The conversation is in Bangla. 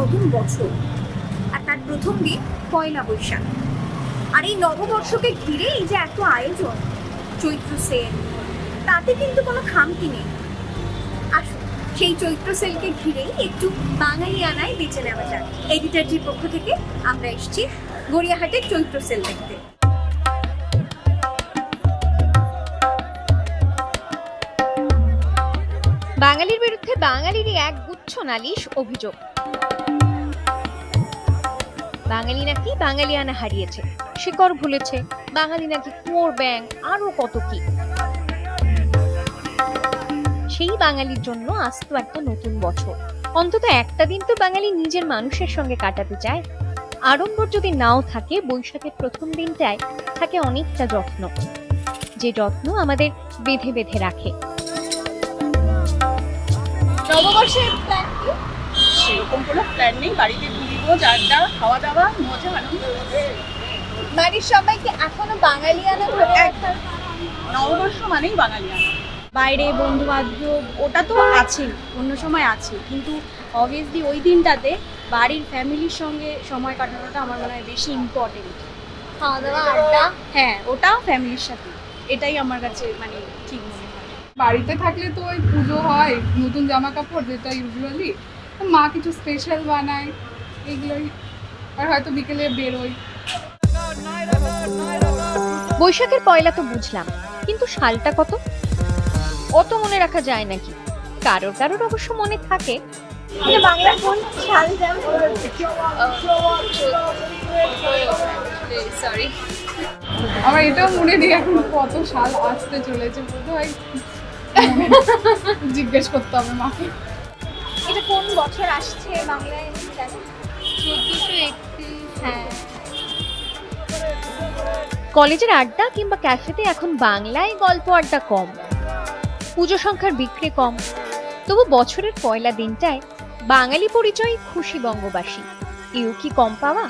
নতুন বছর আর তার প্রথম দিন পয়লা বৈশাখ। আর এই নববর্ষকে ঘিরে এই যে এত আয়োজন, চৈত্র সেল, তাতে কিন্তু কোনো খামতি নেই। আসুন, সেই চৈত্র সেলকে ঘিরেই একটু বাঙালি আনায় বেছে নেওয়া যাক। এডিটারজির পক্ষ থেকে আমরা এসেছি গড়িয়াহাটের চৈত্র সেল দেখতে। বাঙালির বিরুদ্ধে বাঙালিরই এক গুচ্ছ নালিশ, অভিযোগ। বাঙালি নাকি বাঙালিয়ানা হারিয়েছে, শিকড় ভুলেছে, বাঙালি নাকি কুয়োর ব্যাং আরও কত কি? সেই বাঙালির জন্য আসতো একটা নতুন বছর। অন্তত একটা দিন তো বাঙালি নিজের মানুষের সঙ্গে কাটাতে চায়। আড়ম্বর যদি নাও থাকে, বৈশাখের প্রথম দিনটায় থাকে অনেকটা যত্ন। যে যত্ন আমাদের বেঁধে বেঁধে রাখে। নববর্ষের প্ল্যান সেরকম কোনো প্ল্যান নেই বাড়িতে ঘুরিবো আড্ডা খাওয়া দাওয়া মজা আনন্দ। বাড়ির সবাইকে এখনও বাঙালিয়ানা ধরে রাখার নববর্ষ মানেই বাঙালিয়ানা। বাইরে বন্ধু বান্ধব ওটা তো আছে অন্য সময় আছে। কিন্তু অবভিয়াসলি ওই দিনটাতে বাড়ির ফ্যামিলির সঙ্গে সময় কাটানোটা আমার মনে হয় বেশি ইম্পর্টেন্ট খাওয়া দাওয়া আড্ডা? হ্যাঁ ওটা ফ্যামিলির সাথে। এটাই আমার কাছে মানে ঠিক মনে হয়। বাড়িতে থাকলে তো ওই পুজো হয় নতুন জামা কাপড় যেটা ইউজুয়ালি মা কিছু স্পেশাল বানায় এগুলোই। আর হয়তো বিকেলে বেরোই বৈশাখের পয়লা তো বুঝলাম কিন্তু সালটা কত? অত মনে রাখা যায় নাকি? কারোর কারোর অবশ্য মনে থাকে। এটা কোন সাল সরি আমার এটাও মনে নেই এখন কত সাল আসতে চলেছে। বোধ হয় জিজ্ঞেস করতে হবে মাকে। কোন বছর আসছে বাংলায়? জানো চোদ্দশো একত্রিশ। হ্যাঁ। কলেজের আড্ডা কিংবা ক্যাফেতে এখন বাংলায় গল্প আড্ডা কম পুজো সংখ্যার বিক্রি কম। তবু বছরের পয়লা দিনটায় বাঙালি পরিচয় খুশি বঙ্গবাসী। এও কি কম পাওয়া?